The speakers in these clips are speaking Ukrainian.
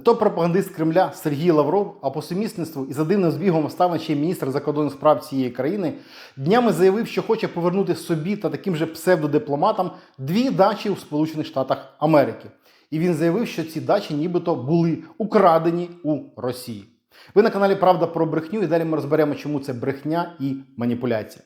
Топ-пропагандист Кремля Сергій Лавров, а по сумісництву і за дивним збігом став ще міністр закордонних справ цієї країни, днями заявив, що хоче повернути собі та таким же псевдодипломатам дві дачі у Сполучених Штатах Америки. І він заявив, що ці дачі нібито були украдені у Росії. Ви на каналі Правда про брехню, і далі ми розберемо, чому це брехня і маніпуляція.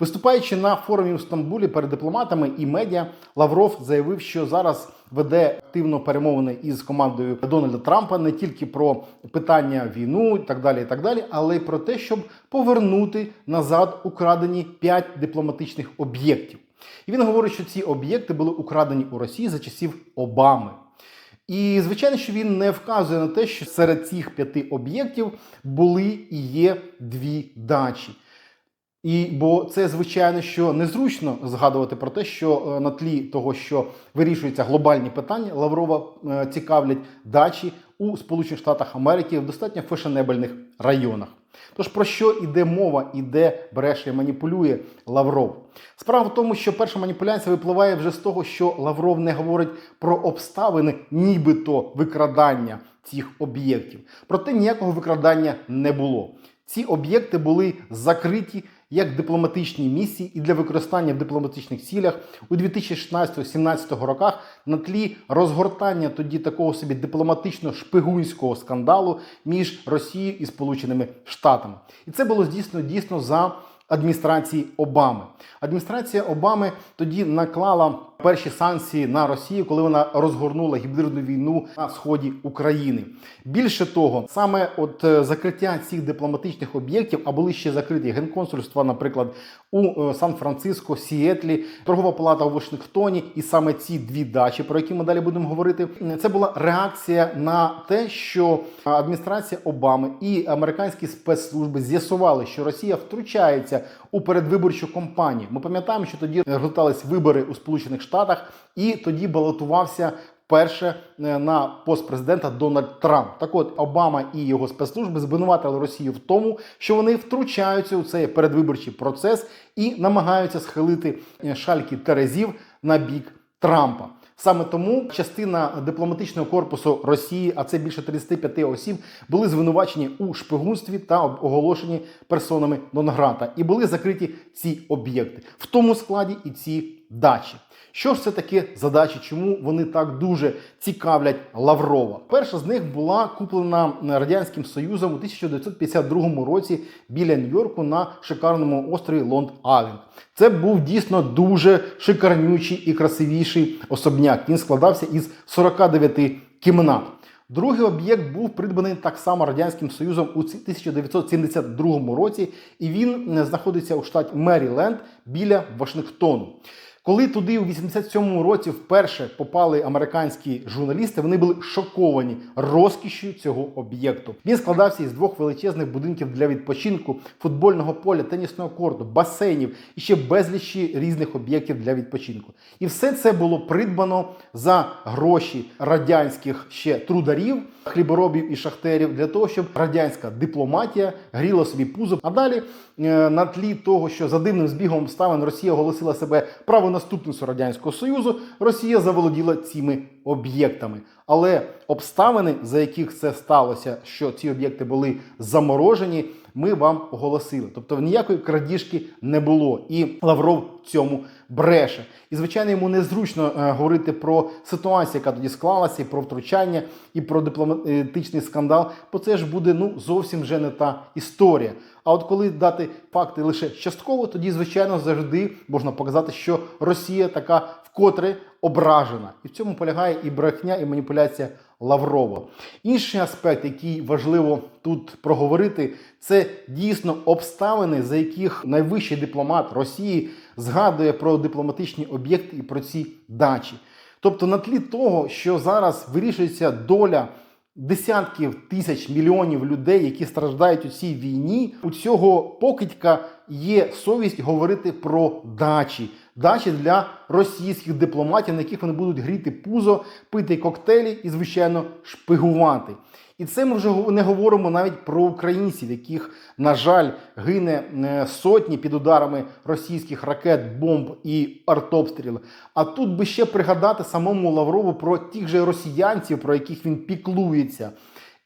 Виступаючи на форумі в Стамбулі перед дипломатами і медіа, Лавров заявив, що зараз веде активно перемовини із командою Дональда Трампа не тільки про питання війну і так далі, і так далі, але й про те, щоб повернути назад украдені п'ять дипломатичних об'єктів. І він говорить, що ці об'єкти були украдені у Росії за часів Обами. І звичайно, що він не вказує на те, що серед цих п'яти об'єктів були і є дві дачі. І бо це звичайно що незручно згадувати про те, що е, на тлі того, що вирішуються глобальні питання, Лаврова е, цікавлять дачі у Сполучених Штатах Америки в достатньо фешенебельних районах. Тож про що йде мова і де бреше маніпулює Лавров? Справа в тому, що перша маніпуляція випливає вже з того, що Лавров не говорить про обставини, нібито викрадання цих об'єктів. Проте ніякого викрадання не було. Ці об'єкти були закриті як дипломатичні місії і для використання в дипломатичних цілях у 2016-17 роках на тлі розгортання тоді такого собі дипломатично-шпигунського скандалу між Росією і Сполученими Штатами. І це було здійснено дійсно за адміністрації Обами. Адміністрація Обами тоді наклала перші санкції на Росію, коли вона розгорнула гібридну війну на сході України. Більше того, саме от е, закриття цих дипломатичних об'єктів, а були ще закриті генконсульства, наприклад, у е, Сан-Франциско, Сіетлі, торгова палата у Вашингтоні, і саме ці дві дачі, про які ми далі будемо говорити, це була реакція на те, що адміністрація Обами і американські спецслужби з'ясували, що Росія втручається у передвиборчу кампанію. Ми пам'ятаємо, що тоді розгортались вибори у Сполучених Штатах, і тоді балотувався вперше е, на пост президента Дональд Трамп. Так от Обама і його спецслужби звинуватили Росію в тому, що вони втручаються у цей передвиборчий процес і намагаються схилити е, шальки терезів на бік Трампа. Саме тому частина дипломатичного корпусу Росії, а це більше 35 осіб, були звинувачені у шпигунстві та оголошені персонами Донграта. І були закриті ці об'єкти, в тому складі і ці дачі. Що ж це таке задачі? Чому вони так дуже цікавлять Лаврова? Перша з них була куплена радянським союзом у 1952 році біля Нью-Йорку на шикарному острові Лонд-Айленд. Це був дійсно дуже шикарнючий і красивіший особняк. Він складався із 49 кімнат. Другий об'єкт був придбаний так само радянським союзом у 1972 році, і він знаходиться у штаті Меріленд біля Вашингтону. Коли туди у 87-му році вперше попали американські журналісти, вони були шоковані розкішю цього об'єкту. Він складався із двох величезних будинків для відпочинку, футбольного поля, тенісного корту, басейнів і ще безлічі різних об'єктів для відпочинку. І все це було придбано за гроші радянських ще трударів, хліборобів і шахтерів для того, щоб радянська дипломатія гріла собі пузо. А далі е, на тлі того, що за дивним збігом обставин Росія оголосила себе правонаступницею радянського союзу, Росія заволоділа цими об'єктами. Але обставини, за яких це сталося, що ці об'єкти були заморожені, ми вам оголосили. Тобто ніякої крадіжки не було, і Лавров цьому бреше. І звичайно, йому незручно е, говорити про ситуацію, яка тоді склалася, і про втручання, і про дипломатичний скандал, бо це ж буде ну зовсім вже не та історія. А от коли дати факти лише частково, тоді звичайно завжди можна показати, що Росія така вкотре ображена, і в цьому полягає і брехня, і маніпуляція Лаврова. Інший аспект, який важливо тут проговорити, це дійсно обставини, за яких найвищий дипломат Росії згадує про дипломатичні об'єкти і про ці дачі. Тобто, на тлі того, що зараз вирішується доля. Десятків тисяч мільйонів людей, які страждають у цій війні, у цього покидька є совість говорити про дачі, дачі для російських дипломатів, на яких вони будуть гріти пузо, пити коктейлі і, звичайно, шпигувати. І це ми вже не говоримо навіть про українців, яких, на жаль, гине е, сотні під ударами російських ракет, бомб і артобстрілів. А тут би ще пригадати самому Лаврову про тих же росіянців, про яких він піклується.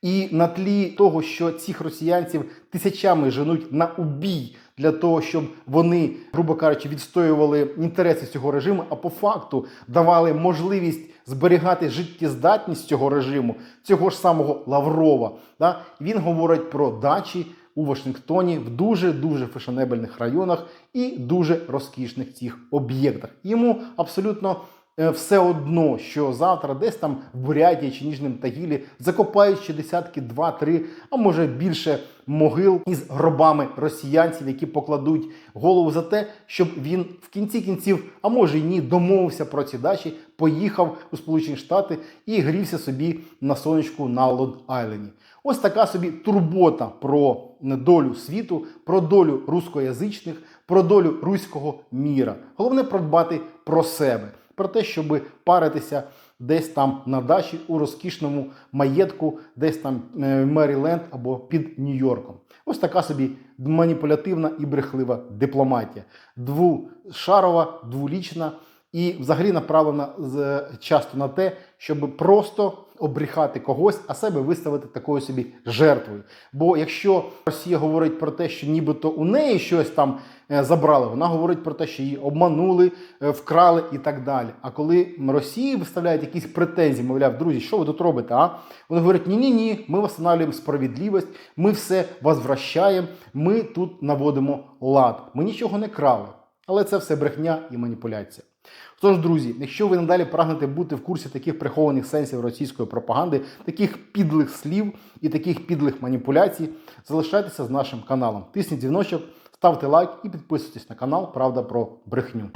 І на тлі того, що цих росіянців тисячами женуть на убій для того, щоб вони, грубо кажучи, відстоювали інтереси цього режиму, а по факту давали можливість зберігати життєздатність цього режиму, цього ж самого Лаврова. Да? Він говорить про дачі у Вашингтоні в дуже дуже фешенебельних районах і дуже розкішних цих об'єктах. Йому абсолютно все одно, що завтра десь там в Бурятії чи Ніжнім Тагілі закопають ще десятки, два-три, а може більше могил із гробами росіянців, які покладуть голову за те, щоб він в кінці кінців, а може й ні, домовився про ці дачі, поїхав у Сполучені Штати і грівся собі на сонечку на Лонг-Айленді. Ось така собі турбота про долю світу, про долю рускоязичних, про долю руського міра. Головне продбати про себе, про те, щоб паритися десь там на дачі у розкішному маєтку, десь там е, Меріленд або під Нью-Йорком. Ось така собі маніпулятивна і брехлива дипломатія. Двушарова, дволічна і взагалі направлена з- часто на те, щоб просто обріхати когось, а себе виставити такою собі жертвою. Бо якщо Росія говорить про те, що нібито у неї щось там е, забрали, вона говорить про те, що її обманули, е, вкрали і так далі. А коли Росії виставляють якісь претензії, мовляв, друзі, що ви тут робите? А вони говорять: ні, ні, ні, ми встановлюємо справедливість, ми все возвращаємо, ми тут наводимо лад. Ми нічого не крали. Але це все брехня і маніпуляція. Тож, друзі, якщо ви надалі прагнете бути в курсі таких прихованих сенсів російської пропаганди, таких підлих слів і таких підлих маніпуляцій, залишайтеся з нашим каналом. Тисніть дзвіночок, ставте лайк і підписуйтесь на канал Правда про брехню.